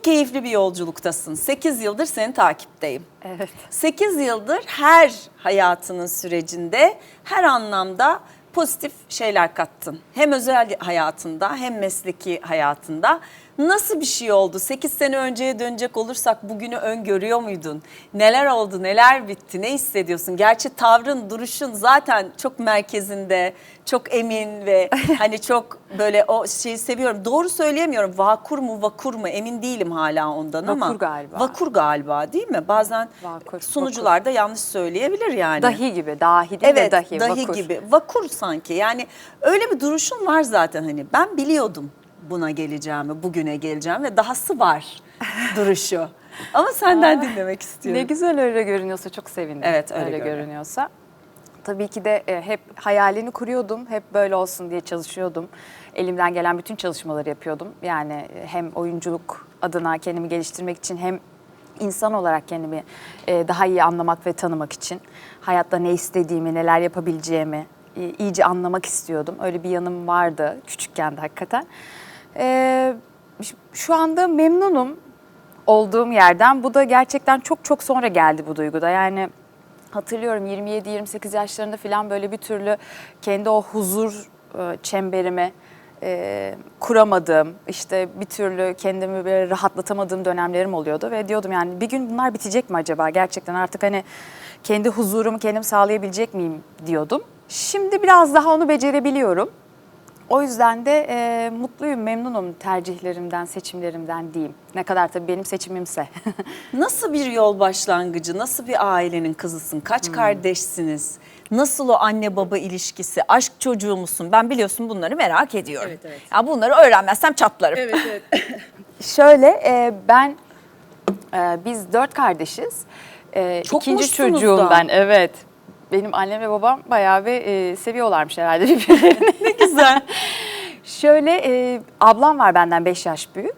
Çok keyifli bir yolculuktasın. 8 yıldır seni takipteyim. Evet. 8 yıldır her hayatının sürecinde her anlamda pozitif şeyler kattın. Hem özel hayatında hem mesleki hayatında. Nasıl bir şey oldu? 8 sene önceye dönecek olursak bugünü öngörüyor muydun? Neler oldu, neler bitti, ne hissediyorsun? Gerçi tavrın, duruşun zaten çok merkezinde, çok emin ve hani çok böyle o şeyi seviyorum. Doğru söyleyemiyorum. Vakur mu, vakur mu emin değilim hala ondan ama. Vakur galiba. Vakur galiba değil mi? Bazen Vakur, sunucular da yanlış söyleyebilir yani. Dahi gibi, dahi değil Evet, de dahi, dahi vakur. gibi. Vakur sanki. Yani öyle bir duruşun var zaten hani. Ben biliyordum buna geleceğimi, bugüne geleceğim ve dahası var duruşu. Ama senden dinlemek istiyorum. Ne güzel öyle görünüyorsa çok sevindim. Evet, öyle öyle görünüyor. görünüyorsa. Tabii ki de e, hep hayalini kuruyordum. Hep böyle olsun diye çalışıyordum. Elimden gelen bütün çalışmaları yapıyordum. Yani e, hem oyunculuk adına kendimi geliştirmek için hem insan olarak kendimi e, daha iyi anlamak ve tanımak için hayatta ne istediğimi, neler yapabileceğimi iyice anlamak istiyordum. Öyle bir yanım vardı küçükken de hakikaten. E, ş- şu anda memnunum olduğum yerden. Bu da gerçekten çok çok sonra geldi bu duyguda. Yani hatırlıyorum 27-28 yaşlarında falan böyle bir türlü kendi o huzur e, çemberimi e, kuramadığım, işte bir türlü kendimi böyle rahatlatamadığım dönemlerim oluyordu ve diyordum yani bir gün bunlar bitecek mi acaba? Gerçekten artık hani kendi huzurumu kendim sağlayabilecek miyim diyordum. Şimdi biraz daha onu becerebiliyorum. O yüzden de e, mutluyum, memnunum tercihlerimden, seçimlerimden diyeyim. Ne kadar tabii benim seçimimse. Nasıl bir yol başlangıcı, nasıl bir ailenin kızısın, kaç Hmm. kardeşsiniz? Nasıl o anne baba ilişkisi, aşk çocuğu musun? Ben biliyorsun bunları merak ediyorum. Evet, evet. Ya bunları öğrenmezsem çatlarım. Evet evet. Şöyle e, ben e, biz dört kardeşiz. E, Çok ikinci çocuğum da. ben evet. Benim annem ve babam bayağı bir e, seviyorlarmış herhalde birbirlerini. Güzel. Şöyle e, ablam var benden 5 yaş büyük.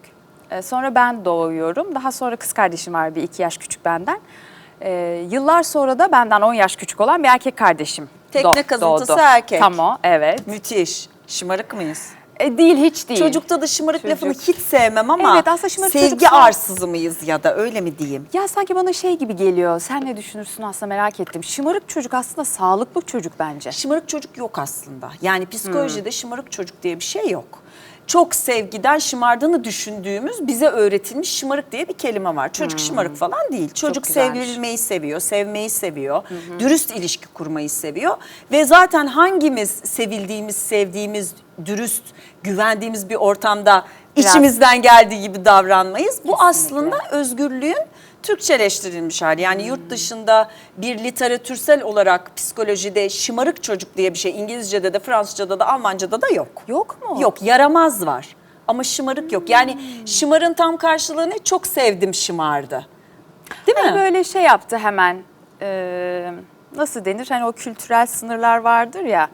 E, sonra ben doğuyorum. Daha sonra kız kardeşim var bir 2 yaş küçük benden. E, yıllar sonra da benden 10 yaş küçük olan bir erkek kardeşim Tekne do- kazıntısı doğdu. erkek. Tamam evet. Müthiş. Şımarık mıyız? E, değil hiç değil. Çocukta da şımarık Çocuk. lafını hiç sevmem ama Evet, aslında şımarık sevgi çocuk sağ- arsızı mıyız ya da öyle mi diyeyim? Ya sanki bana şey gibi geliyor. Sen ne düşünürsün aslında merak ettim. Şımarık çocuk aslında sağlıklı çocuk bence. Şımarık çocuk yok aslında. Yani psikolojide Hmm. şımarık çocuk diye bir şey yok. Çok sevgiden şımardığını düşündüğümüz bize öğretilmiş şımarık diye bir kelime var. Çocuk şımarık falan değil. Çocuk Hmm. sevilmeyi seviyor, sevmeyi seviyor, dürüst ilişki kurmayı seviyor. Ve zaten hangimiz sevildiğimiz, sevdiğimiz, dürüst, güvendiğimiz bir ortamda Biraz. içimizden geldiği gibi davranmayız. Bu Kesinlikle. aslında özgürlüğün Türkçeleştirilmiş hali. Yani Hmm. yurt dışında bir literatürsel olarak psikolojide şımarık çocuk diye bir şey İngilizce'de de Fransızca'da da Almanca'da da yok. Yok mu? Yok yaramaz var ama şımarık yok. Yani şımarın tam karşılığı ne? Çok sevdim şımardı. Değil mi? Hani böyle şey yaptı hemen. e, nasıl denir? Hani o kültürel sınırlar vardır ya.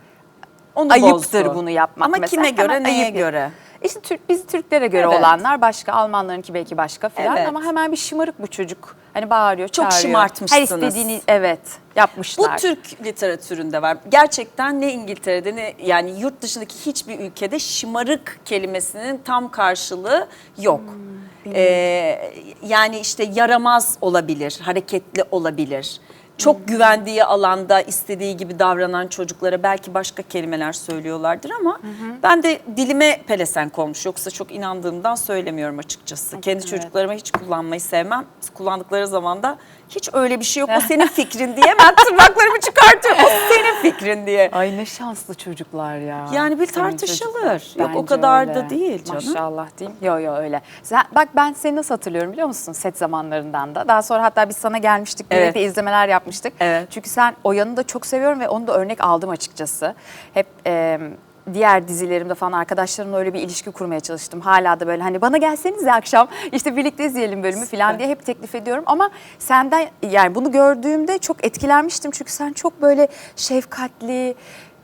Onu ayıptır bozdu. bunu yapmak Ama mesela. kime göre, Hemen neye ayıp. göre? İşte Türk, biz Türklere göre Evet. olanlar başka, Almanlarınki belki başka falan Evet. ama hemen bir şımarık bu çocuk. Hani bağırıyor, Çok çağırıyor. şımartmışsınız. Her istediğini evet yapmışlar. Bu Türk literatüründe var. Gerçekten ne İngiltere'de ne yani yurt dışındaki hiçbir ülkede şımarık kelimesinin tam karşılığı yok. Ee, yani işte yaramaz olabilir, hareketli olabilir. Çok güvendiği alanda istediği gibi davranan çocuklara belki başka kelimeler söylüyorlardır ama ben de dilime pelesenk olmuş. Yoksa çok inandığımdan söylemiyorum açıkçası. Kendi evet. çocuklarıma hiç kullanmayı sevmem. Kullandıkları zaman da hiç öyle bir şey yok. O senin fikrin diye ben tırnaklarımı çıkartıyorum. O senin fikrin diye. Ay ne şanslı çocuklar ya. Yani bir Senin tartışılır. çocuklar. Yok, o kadar da öyle. değil canım. Maşallah diyeyim. Yok yok öyle. Sen, bak ben seni nasıl hatırlıyorum biliyor musun set zamanlarından da. Daha sonra hatta biz sana gelmiştik. Evet. Birlikte izlemeler yapmıştık. Evet. Çünkü sen o yanını da çok seviyorum ve onu da örnek aldım açıkçası. Hep e, diğer dizilerimde falan arkadaşlarımla öyle bir ilişki kurmaya çalıştım. Hala da böyle hani bana gelsenize akşam işte birlikte izleyelim bölümü falan diye hep teklif ediyorum. Ama senden yani bunu gördüğümde çok etkilenmiştim. Çünkü sen çok böyle şefkatli,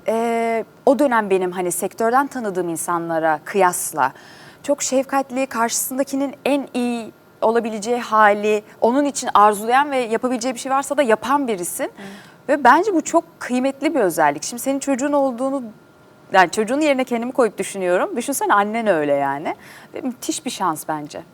e, o dönem benim hani sektörden tanıdığım insanlara kıyasla çok şefkatli, karşısındakinin en iyi olabileceği hali, onun için arzulayan ve yapabileceği bir şey varsa da yapan birisin. Ve bence bu çok kıymetli bir özellik. Şimdi senin çocuğun olduğunu yani çocuğun yerine kendimi koyup düşünüyorum. Düşünsene annen öyle yani. Ve müthiş bir şans bence.